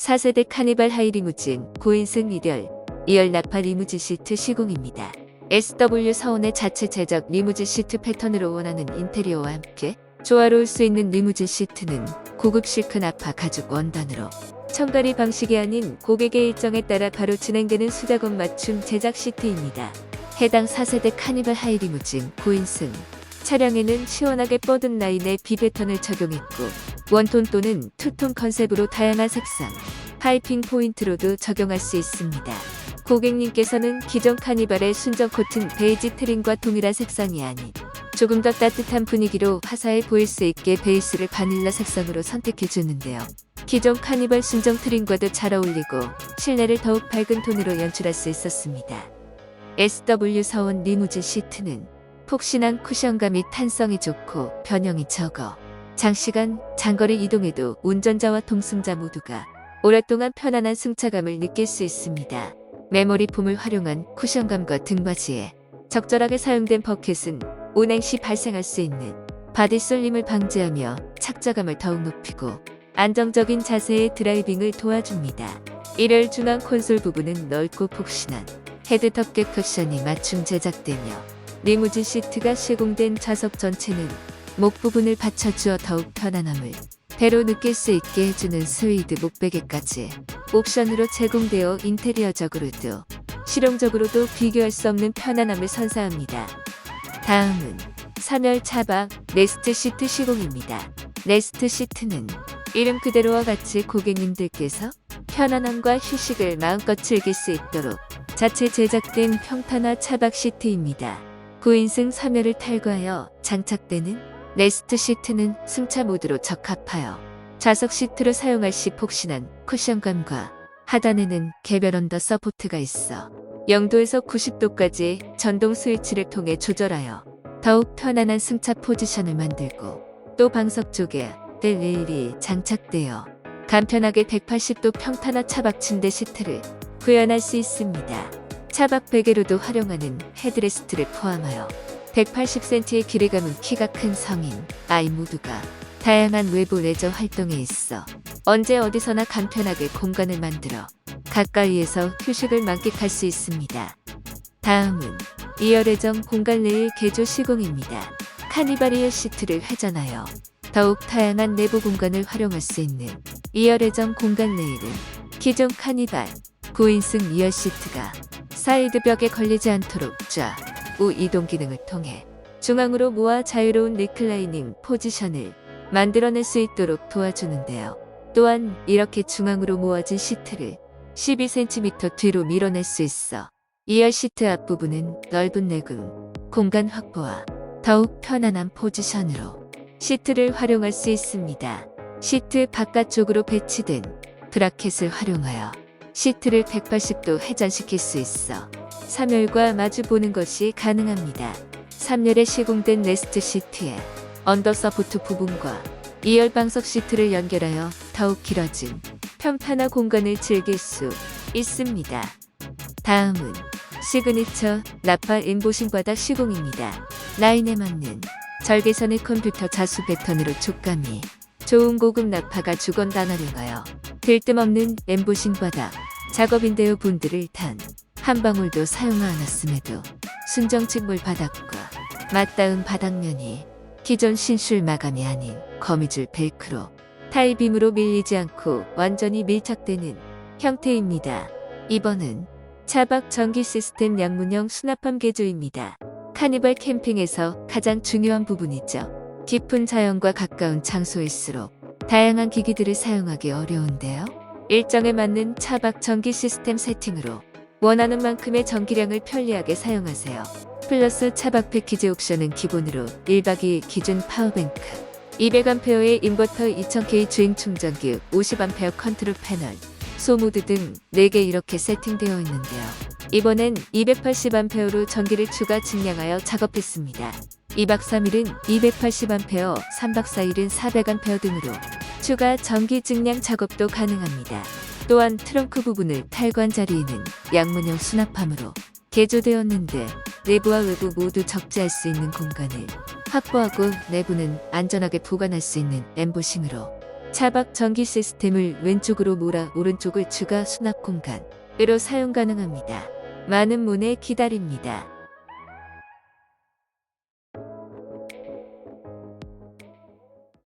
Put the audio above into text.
4세대 카니발 하이리무진 9인승 2열 2열 나파 리무진 시트 시공입니다. SW 사원의 자체 제작 리무진 시트 패턴으로 원하는 인테리어와 함께 조화로울 수 있는 리무진 시트는 고급 실크 나파 가죽 원단으로 청가리 방식이 아닌 고객의 일정에 따라 바로 진행되는 수작업 맞춤 제작 시트입니다. 해당 4세대 카니발 하이리무진 9인승 차량에는 시원하게 뻗은 라인의 B 패턴을 적용했고 원톤 또는 투톤 컨셉으로 다양한 색상, 파이핑 포인트로도 적용할 수 있습니다. 고객님께서는 기존 카니발의 순정 코튼 베이지 트림과 동일한 색상이 아닌 조금 더 따뜻한 분위기로 화사해 보일 수 있게 베이스를 바닐라 색상으로 선택해 주는데요. 기존 카니발 순정 트림과도 잘 어울리고 실내를 더욱 밝은 톤으로 연출할 수 있었습니다. SW 사원 리무진 시트는 폭신한 쿠션감이 탄성이 좋고 변형이 적어 장시간 장거리 이동에도 운전자와 동승자 모두가 오랫동안 편안한 승차감을 느낄 수 있습니다. 메모리 폼을 활용한 쿠션감과 등받이에 적절하게 사용된 버켓은 운행 시 발생할 수 있는 바디 쏠림을 방지하며 착자감을 더욱 높이고 안정적인 자세의 드라이빙을 도와줍니다. 일열 중앙 콘솔 부분은 넓고 폭신한 헤드 덮개 쿠션이 맞춤 제작되며 리무진 시트가 시공된 좌석 전체는 목 부분을 받쳐주어 더욱 편안함을 배로 느낄 수 있게 해주는 스웨이드 목베개까지 옵션으로 제공되어 인테리어적으로도 실용적으로도 비교할 수 없는 편안함을 선사합니다. 다음은 3열 차박 레스트 시트 시공입니다. 레스트 시트는 이름 그대로와 같이 고객님들께서 편안함과 휴식을 마음껏 즐길 수 있도록 자체 제작된 평탄화 차박 시트입니다. 9인승 3열을 탈거하여 장착되는 레스트 시트는 승차 모드로 적합하여 좌석 시트로 사용할 시 폭신한 쿠션감과 하단에는 개별 언더 서포트가 있어 0도에서 90도까지 전동 스위치를 통해 조절하여 더욱 편안한 승차 포지션을 만들고 또 방석 쪽에 뜰일이 장착되어 간편하게 180도 평탄화 차박 침대 시트를 구현할 수 있습니다. 차박 베개로도 활용하는 헤드레스트를 포함하여 180cm의 길이 감은 키가 큰 성인, 아이 모두가 다양한 외부 레저 활동에 있어 언제 어디서나 간편하게 공간을 만들어 가까이에서 휴식을 만끽할 수 있습니다. 다음은 2열 예정 공간 레일 개조 시공입니다. 카니바리의 시트를 회전하여 더욱 다양한 내부 공간을 활용할 수 있는 2열 예정 공간 레일은 기존 카니발 9인승 2열 시트가 사이드 벽에 걸리지 않도록 좌, 우 이동 기능을 통해 중앙으로 모아 자유로운 리클라이닝 포지션을 만들어낼 수 있도록 도와주는데요. 또한 이렇게 중앙으로 모아진 시트를 12cm 뒤로 밀어낼 수 있어 2열 시트 앞부분은 넓은 내금, 공간 확보와 더욱 편안한 포지션으로 시트를 활용할 수 있습니다. 시트 바깥쪽으로 배치된 브라켓을 활용하여 시트를 180도 회전시킬 수 있어 3열과 마주 보는 것이 가능합니다. 3열에 시공된 레스트 시트에 언더 서포트 부분과 2열 방석 시트를 연결하여 더욱 길어진 평탄화 공간을 즐길 수 있습니다. 다음은 시그니처 라파 인보싱 바닥 시공입니다. 라인에 맞는 절개선의 컴퓨터 자수 패턴으로 촉감이 좋은 고급 나파가 주건 단활용하여 들뜸없는 엠보싱 바닥 작업인데요 분들을 단 한 방울도 사용 않았음에도 순정 직물 바닥과 맞닿은 바닥면이 기존 신술 마감이 아닌 거미줄 벨크로 타이빔으로 밀리지 않고 완전히 밀착되는 형태입니다. 이번은 차박 전기 시스템 양문형 수납함 개조입니다. 카니발 캠핑에서 가장 중요한 부분이죠. 깊은 자연과 가까운 장소일수록 다양한 기기들을 사용하기 어려운데요. 일정에 맞는 차박 전기 시스템 세팅으로 원하는 만큼의 전기량을 편리하게 사용하세요. 플러스 차박 패키지 옵션은 기본으로 1박 2일 기준 파워뱅크, 200A의 인버터 2000K 주행 충전기, 50A 컨트롤 패널, 소모드 등 4개 이렇게 세팅되어 있는데요. 이번엔 280A로 전기를 추가 증량하여 작업했습니다. 2박 3일은 280A, 3박 4일은 400A 등으로 추가 전기 증량 작업도 가능합니다. 또한 트렁크 부분을 탈관 자리에는 양문형 수납함으로 개조되었는데 내부와 외부 모두 적재할 수 있는 공간을 확보하고 내부는 안전하게 보관할 수 있는 엠보싱으로 차박 전기 시스템을 왼쪽으로 몰아 오른쪽을 추가 수납 공간으로 사용 가능합니다. 많은 문에 기다립니다.